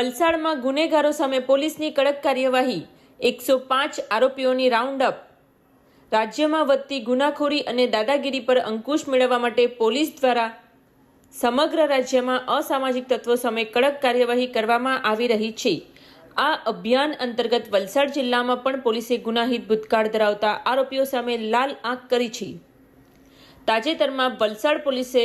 વલસાડમાં ગુનેગારો સામે પોલીસની કડક કાર્યવાહી. એકસો પાંચ આરોપીઓની રાઉન્ડ અપ રાજ્યમાં વધતી ગુનાખોરી અને દાદાગીરી પર અંકુશ મેળવવા માટે પોલીસ દ્વારા સમગ્ર રાજ્યમાં અસામાજિક તત્વો સામે કડક કાર્યવાહી કરવામાં આવી રહી છે. આ અભિયાન અંતર્ગત વલસાડ જિલ્લામાં પણ પોલીસે ગુનાહિત ભૂતકાળ ધરાવતા આરોપીઓ સામે લાલ આંખ કરી છે. તાજેતરમાં વલસાડ પોલીસે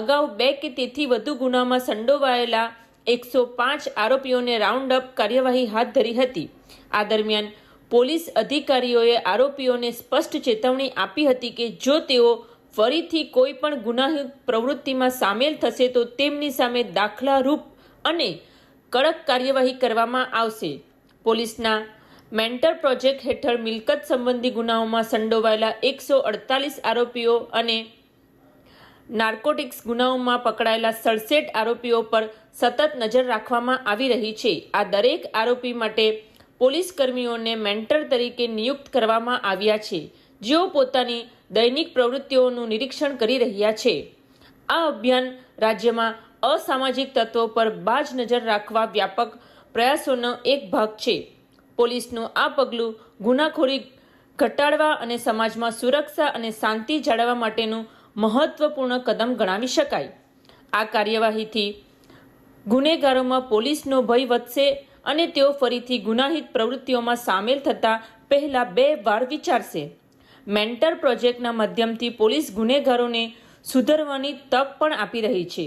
અગાઉ બે કે તેથી વધુ ગુનામાં સંડોવાયેલા એકસો પાંચ આરોપીઓને રાઉન્ડ અપ કાર્યવાહી હાથ ધરી હતી. આ દરમિયાન પોલીસ અધિકારીઓએ આરોપીઓને સ્પષ્ટ ચેતવણી આપી હતી કે જો તેઓ ફરીથી કોઈ પણ ગુનાહિત પ્રવૃત્તિમાં સામેલ થશે તો તેમની સામે દાખલારૂપ અને કડક કાર્યવાહી કરવામાં આવશે. પોલીસના મેન્ટર પ્રોજેક્ટ હેઠળ મિલકત સંબંધી ગુનાઓમાં સંડોવાયેલા એકસો અડતાલીસ આરોપીઓ અને નાર્કોટિક્સ ગુનાઓમાં પકડાયેલા સડસઠ આરોપીઓ પર સતત નજર રાખવામાં આવી રહી છે. આ દરેક આરોપી માટે પોલીસ કર્મીઓને મેન્ટર તરીકે નિયુક્ત કરવામાં આવ્યા છે. જેઓ પોતાની દૈનિક પ્રવૃત્તિઓનું નિરીક્ષણ કરી રહ્યા છે. આ અભિયાન રાજ્યમાં અસામાજિક તત્વો પર બાજ નજર રાખવા વ્યાપક પ્રયાસોનો એક ભાગ છે. પોલીસનું આ પગલું ગુનાખોરી ઘટાડવા અને સમાજમાં સુરક્ષા અને શાંતિ જાળવવા માટેનું મહત્વપૂર્ણ કદમ ગણાવી શકાય. આ કાર્યવાહીથી ગુનેગારોમાં પોલીસનો ભય વધશે અને તેઓ ફરીથી ગુનાહિત પ્રવૃત્તિઓમાં સામેલ થતા પહેલા બે વાર વિચારશે. મેન્ટર પ્રોજેક્ટના માધ્યમથી પોલીસ ગુનેગારોને સુધરવાની તક પણ આપી રહી છે,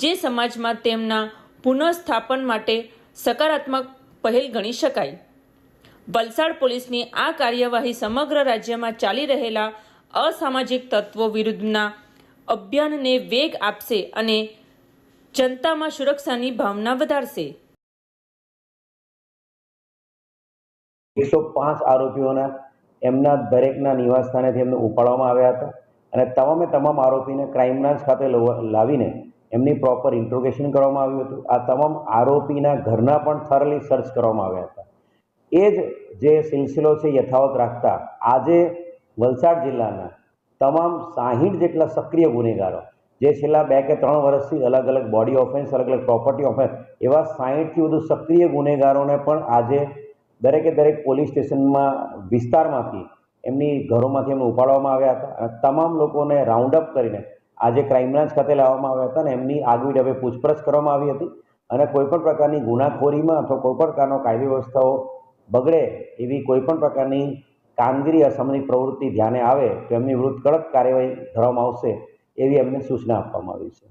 જે સમાજમાં તેમના પુનઃસ્થાપન માટે સકારાત્મક પહેલ ગણી શકાય. વલસાડ પોલીસની આ કાર્યવાહી સમગ્ર રાજ્યમાં ચાલી રહેલા અસામાજિક તત્વો વિરુદ્ધના અભિયાનને વેગ આપશે અને જનતામાં સુરક્ષાની ભાવના વધારશે. એકસો પાંચ આરોપીઓના, એમના દરેકના નિવાસ સ્થાનેથી એમને ઉપાડવામાં આવ્યા હતા અને તમામે તમામ આરોપીને ક્રાઇમ બ્રાન્ચ ખાતે લવ- લાવીને એમની પ્રોપર ઇન્ટ્રોગેશન કરવામાં આવ્યું હતું. આ તમામ આરોપીના ઘરના પણ થરલી સર્ચ કરવામાં આવ્યા હતા. એ જ જે સિલસિલો છે યથાવત રાખતા, આજે વલસાડ જિલ્લાના તમામ સાહીઠ જેટલા સક્રિય ગુનેગારો, જે છેલ્લા બે કે ત્રણ વર્ષથી અલગ અલગ બોડી ઓફેન્સ અલગ અલગ પ્રોપર્ટી ઓફેન્સ એવા સાહીઠથી વધુ સક્રિય ગુનેગારોને પણ આજે દરેકે દરેક પોલીસ સ્ટેશનમાં વિસ્તારમાંથી, એમની ઘરોમાંથી એમને ઉપાડવામાં આવ્યા હતા અને તમામ લોકોને રાઉન્ડ અપ કરીને આજે ક્રાઇમ બ્રાન્ચ ખાતે લાવવામાં આવ્યા હતા અને એમની આગવી ઢબે પૂછપરછ કરવામાં આવી હતી અને કોઈપણ પ્રકારની ગુનાખોરીમાં અથવા કોઈપણ પ્રકારનો કાયદી વ્યવસ્થાઓ બગડે એવી કોઈપણ પ્રકારની કામગીરી અસામાજિક પ્રવૃત્તિ ધ્યાને આવે, તો એમની વિરુદ્ધ કડક કાર્યવાહી કરવામાં આવશે, એવી એમને સૂચના આપવામાં આવી છે.